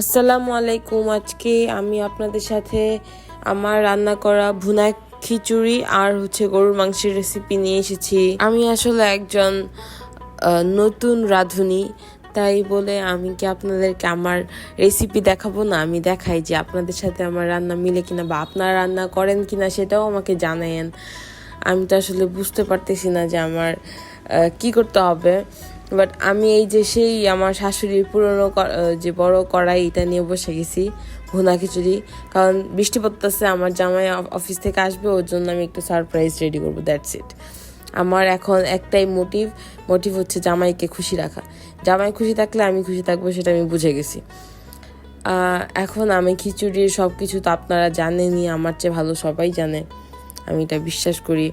আসসালামু আলাইকুম আজকে আমি আপনাদের সাথে আমার রান্না করা ভুনা খিচুড়ি আর হচ্ছে গরুর মাংসের রেসিপি নিয়ে এসেছি। আমি আসলে একজন নতুন রাঁধুনি, তাই বলে আমি কি আপনাদেরকে আমার রেসিপি দেখাবো না? আমি দেখাই যে আপনাদের সাথে আমার রান্না মিলে কিনা বা আপনারা রান্না করেন কিনা সেটাও আমাকে জানায়েন। আমি তো আসলে বুঝতে পারতেছি না যে আমার কি করতে হবে। বাট আমি এই যে সেই আমার শাশুড়ির পুরনো যে বড় কড়াই, এটা নিয়ে বসে গেছি, ভুনা খিচুড়ি। কারণ বৃষ্টি পড়তেছে, আমার জামাই অফিস থেকে আসবে, ওর জন্য আমি একটু সারপ্রাইজ রেডি করব দ্যাটস ইট আমার এখন একটাই মোটিভ মোটিভ হচ্ছে জামাইকে খুশি রাখা। জামাই খুশি থাকলে আমি খুশি থাকব, সেটা আমি বুঝে গেছি। এখন আমি খিচুড়ির সব কিছু তো আপনারা জানেনই, আমার চেয়ে ভালো সবাই জানে। আমি এটা বিশ্বাস করি।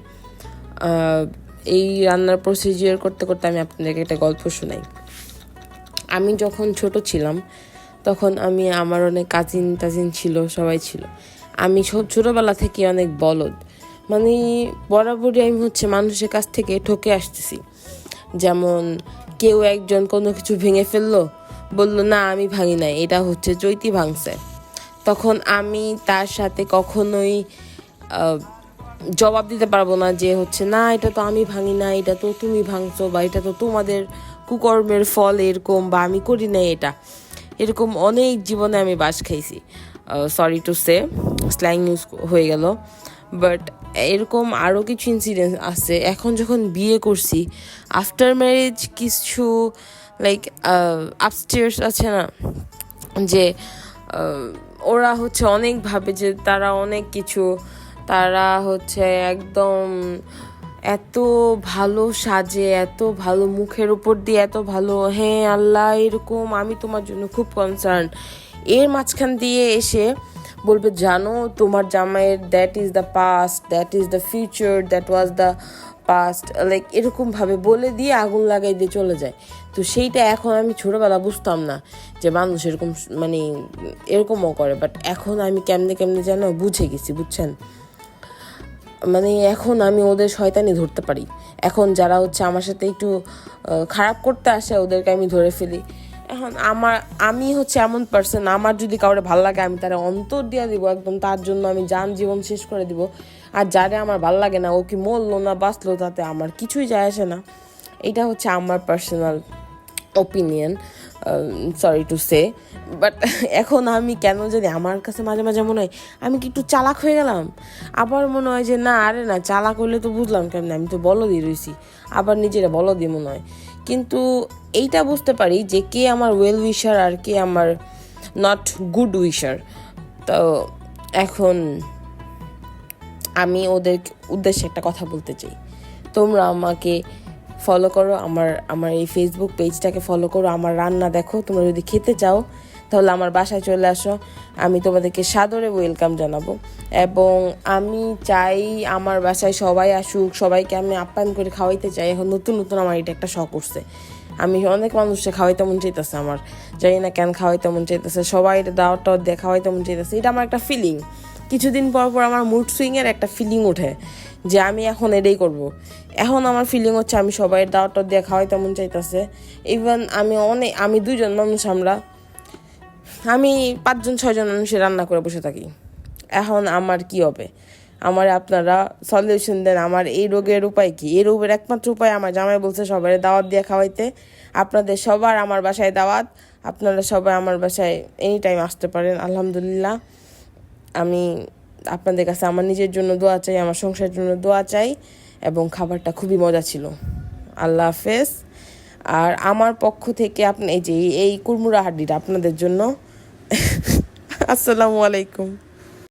এই রান্নার প্রসিজিওর করতে করতে আমি আপনাদেরকে একটা গল্প শোনাই। আমি যখন ছোট ছিলাম, তখন আমি, আমার অনেক কাজিন টাজিন ছিল, সবাই ছিল। আমি সব ছোটোবেলা থেকে অনেক বলদ। মানে বরাবরই আমি হচ্ছে মানুষের কাছ থেকে ঠকে আসতেছি। যেমন কেউ একজন কোনো কিছু ভেঙে ফেলল, বলল, না, আমি ভাঙি নাই, এটা হচ্ছে চৈতি ভাঙছে। তখন আমি তার সাথে কখনোই জবাব দিতে পারব না যে হচ্ছে, না, এটা তো আমি ভাঙি না, এটা তো তুমি ভাঙছো বা এটা তো তোমাদের কুকর্মের ফল এরকম বা আমি করি না এটা। এরকম অনেক জীবনে আমি বাস খাইছি। Sorry to say slang use হয়ে গেল। বাট এরকম আরও কিছু ইনসিডেন্ট আছে। এখন যখন বিয়ে করছি আফটার ম্যারেজ কিছু লাইক আপস্টেয়ার্স আছে না, যে ওরা হচ্ছে অনেক ভাবে যে তারা অনেক কিছু তারা হচ্ছে একদম এত ভালো সাজে, এত ভালো মুখের উপর দিয়ে এত ভালো হ্যাঁ আল্লাহ এরকম, আমি তোমার জন্য খুব কনসার্ন এর মাঝখান দিয়ে এসে বলবে, জানো, তোমার জামাইয়ের that is the past that is the future that was the past like এরকমভাবে বলে দিয়ে আগুন লাগাই দিয়ে চলে যায়। তো সেইটা এখন আমি ছোটোবেলা বুঝতাম না যে মানুষ এরকম মানে এরকমও করে। বাট এখন আমি কেমনে কেমনে যেন বুঝে গেছি, বুঝছেন? মানে এখন আমি ওদের শয়তানি ধরতে পারি। এখন যারা হচ্ছে আমার সাথে একটু খারাপ করতে আসে, ওদেরকে আমি ধরে ফেলি। এখন আমার, আমি হচ্ছে এমন পার্সন আমার যদি কাউরে ভালো লাগে, আমি তারা অন্তর দিয়ে দিব একদম, তার জন্য আমি যান জীবন শেষ করে দিব। আর যারে আমার ভালো লাগে না, ও কি মরলো না বাঁচলো, তাতে আমার কিছুই যায় আসে না। এটা হচ্ছে আমার personal opinion sorry to say but এখন আমি কেন জানি আমার কাছে মাঝে মাঝে মনে হয় আমি কি একটু চালাক হয়ে গেলাম? আবার মনে হয় যে, না, আরে না, চালাক হলে তো বুঝলাম কেমন, আমি তো বলদই রয়েছি আবার নিজেরা বলদই মনে হয়। কিন্তু এইটা বুঝতে পারি যে, কে আমার ওয়েল উইশার আর কে আমার নট গুড উইশার তো এখন আমি ওদের উদ্দেশ্যে একটা কথা বলতে চাই। তোমরা আমাকে ফলো করো, আমার আমার এই ফেসবুক পেজটাকে ফলো করো, আমার রান্না দেখো, তোমরা যদি খেতে চাও, তাহলে আমার বাসায় চলে আসো। আমি তোমাদেরকে সাদরে ওয়েলকাম জানাব। এবং আমি চাই আমার বাসায় সবাই আসুক, সবাইকে আমি আপ্যায়ন করে খাওয়াইতে চাই। এখন নতুন নতুন আমার এটা একটা শখ করছে আমি অনেক মানুষকে খাওয়াইতে মন চাইতেছে আমার। জানি না কেন খাওয়াইতে মন চাইতেছে, সবাই দাওয়াত টাওয়াত দিয়ে মন চাইতেছে। এটা আমার একটা ফিলিং কিছুদিন পর পর আমার মুড সুইংয়ের একটা ফিলিং ওঠে যে আমি এখন এটাই করব। এখন আমার ফিলিং হচ্ছে আমি সবাই দাওয়াটা দিয়ে খাওয়াই তেমন চাইতেছে। ইভেন আমি অনেক আমি দুজন মানুষ আমরা, আমি পাঁচজন, ছয়জন মানুষের রান্না করে বসে থাকি। এখন আমার কি হবে? আমার আপনারা সলিউশন দেন, আমার এই রোগের উপায় কি? এই রোগের একমাত্র উপায় আমার জামাই বলছে সবাই দাওয়াত দিয়ে খাওয়াইতে। আপনাদের সবার আমার বাসায় দাওয়াত, আপনারা সবাই আমার বাসায় এনি টাইম আসতে পারেন, আলহামদুলিল্লাহ। আমি আপনাদের কাছে আমার নিজের জন্য দোয়া চাই, আমার সংসারের জন্য দোয়া চাই এবং খাবারটা খুবই মজা ছিল। আল্লাহ হাফেজ। আর আমার পক্ষ থেকে আপনি এই যে এই কুরমুরা হাড্ডিটা আপনাদের জন্য। আসসালামু আলাইকুম।